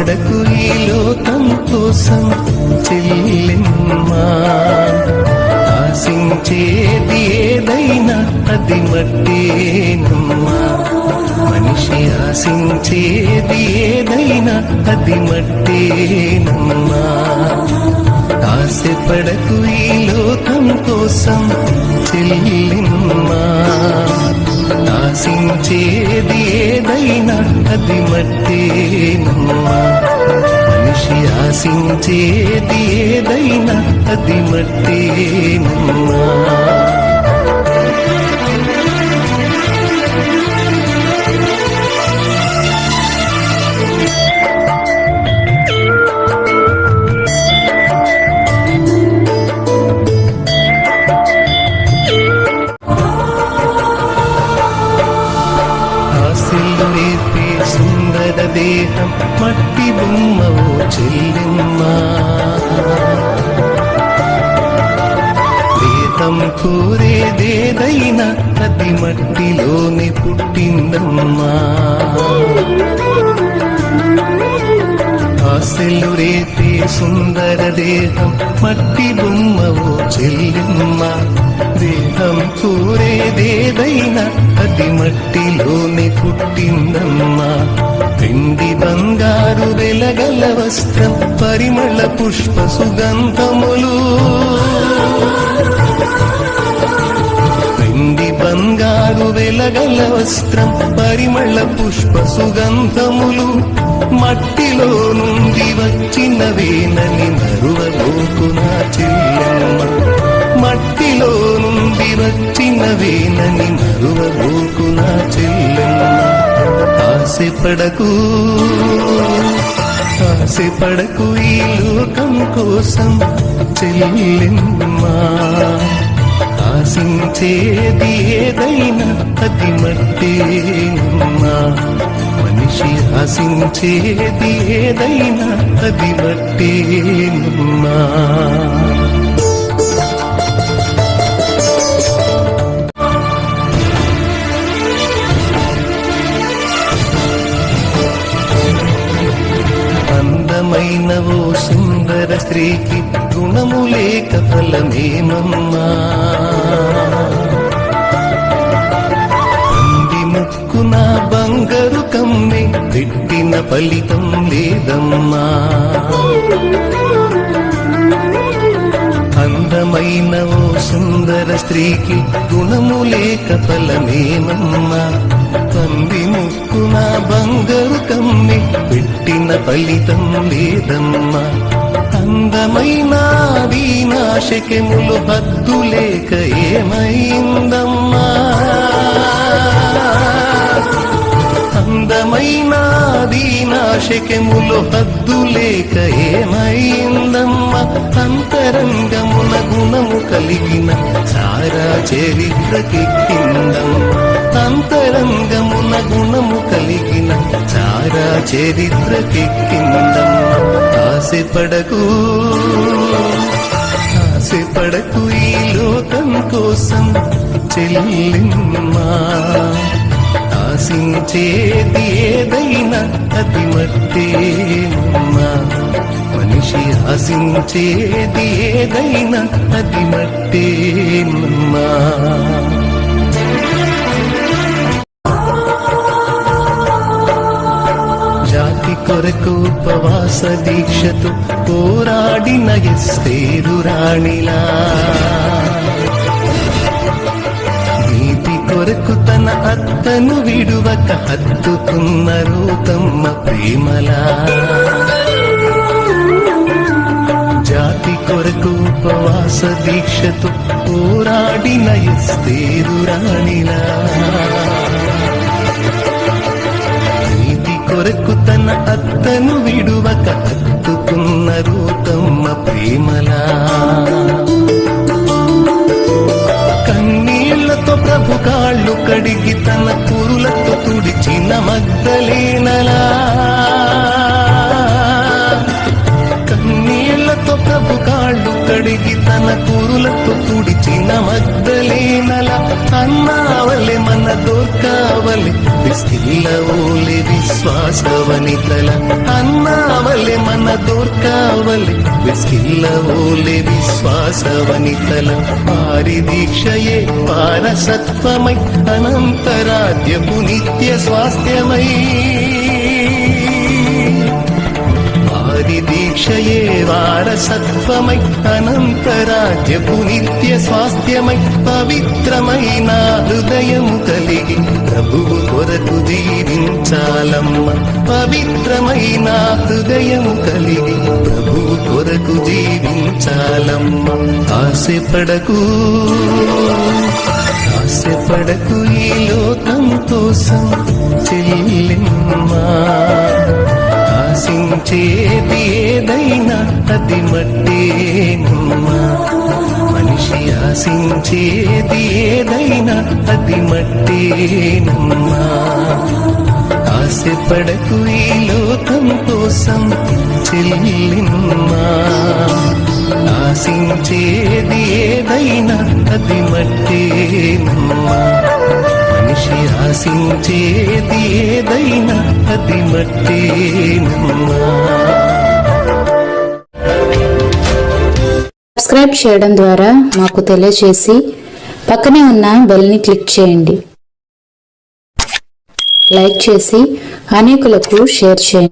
పడకు ఈ లోకం కోసం చెల్లిమ్మా. ఆశించేది ఏదైనా అది మట్టేనమ్మా. మనిషి ఆశించేది ఏదైనా అది మట్టేనమ్మా. ఆశపడకు ఈ లోకం కోసం చెల్లిమ్మా. ఆశించేది ఏదైనా అది మట్టేనమ్మా మనిషి ఆశించేది ఏదైనా అది మట్టేనమ్మా మట్టి బొమ్మవు చెల్లెమ్మ. దేహం కోరేదేదైనా ప్రతి మట్టిలోనే పుట్టిందమ్మా. ఆశలు రేత సుందర దేహం మట్టి బొమ్మవో చెల్లిమ్మ. దేహం కూరేదేదైనా అది మట్టిలోనే పుట్టిందమ్మా. పిండి బంగారు వెలగల వస్త్రం పరిమళ పుష్ప సుగంధములు. వెలగల వస్త్రం పరిమళ పుష్ప సుగంధములు. మట్టిలో నుండి వచ్చినవేనని మరువబోకు నా చెల్లెమ్మ. మట్టిలో నుండి వచ్చినవేనని మరువబోకు నా చెల్లెమ్మ. ఆశపడకు ఆశపడకు ఈ లోకం కోసం చెల్లెమ్మా. ఆశించేది ఏదైనా అది మట్టేనమ్మా మనిషి ఆశించేది ఏదైనా అది మట్టేనమ్మా అందమైన ఓ సుందర స్త్రీకి గుణము లేక ఫలమేమమ్మా? అంది ముక్కున బంగారు కమ్మి పెట్టిన ఫలితం లేదమ్మా. అందమైన ఓ సుందర స్త్రీకి గుణము లేక ఫలమేమమ్మా? తంది ముక్కున బంగారు కమ్మి పెట్టిన ఫలితం లేదమ్మా. అందమైన వీణాశకెములు హద్దు లేక ఏమైందమ్మా? అందమైన దీనాశకెములు హద్దు లేక ఏమైందమ్మ? అంతరంగమున గుణము కలిగిన సారా చరిత్రకెక్కిందమ్మ అంతరంగమున గుణము కలిగిన చారా చరిత్రకెక్కిందమ్మ ఆశపడకు ఆశపడకు ఈ లోకం కోసం చెల్లిమ్మా. ఆశించేది ఏదైనా అది మట్టేమ్మా. మనిషి ఆశించేది ఏదైనా అది మట్టేమ్మా. జాతి ఉపవాస దీక్షతో పోరాడిన ఎస్తేరు రాణిలా. నీతి కొరకు తన అత్తను విడువక హత్తుకున్న రూతమ్మ ప్రేమలా. జాతి కొరకు ఉపవాస దీక్షతో పోరాడిన ఎస్తేరు రాణిలా. నీతి కొరకు తన అత్తను విడువక హత్తుకున్న రూతమ్మ ప్రేమలా. కన్నీళ్ళతో ప్రభు కాళ్ళు కడిగి తన కురులతో తుడిచిన మగ్ధలేనలా. కన్నీళ్ళతో ప్రభు కాళ్ళు కడిగి తన కురులతో తుడిచిన మగ్ధలేనల అన్నావలె మన దోర్కావలె విస్కిల్లవోలే విశ్వాసవనితల అన్నావలె మన దూర్కావలె విస్కిల్లవోలే విశ్వాసవనితల వారి దీక్షయే వారసత్వమై అనంతరాజ్యపు నిత్య స్వాస్థ్యమై. వారసత్వమై అనంతరాజ్యపు నిత్య స్వాస్థ్యమై పవిత్రమైన హృదయము కలిగి ప్రభువు కొరకు జీవించాలమ్మ పవిత్రమైన హృదయము కలిగి ప్రభువు కొరకు జీవించాలమ్మ ఆశపడకు ఆశపడకు ఈ లోకం కోసం చెల్లిమ్మా. చేతి ఏదైనా అది మట్టేనమ్మా మనిషి ఆశించేది ఏదైనా అది మట్టేనమ్మా ఆశపడకు ఈ లోకం కోసం చెల్లిమ్మా. ఆశించేది ఏదైనా అది మట్టేనమ్మా మనిషి ఆశించేది ఏదైనా అది మట్టేనమ్మా. సబ్స్క్రైబ్ చేయడం ద్వారా మాకు తెలియజేసి పక్కనే ఉన్న బెల్ని క్లిక్ చేయండి. లైక్ చేసి అనేకులకు షేర్ చేయండి.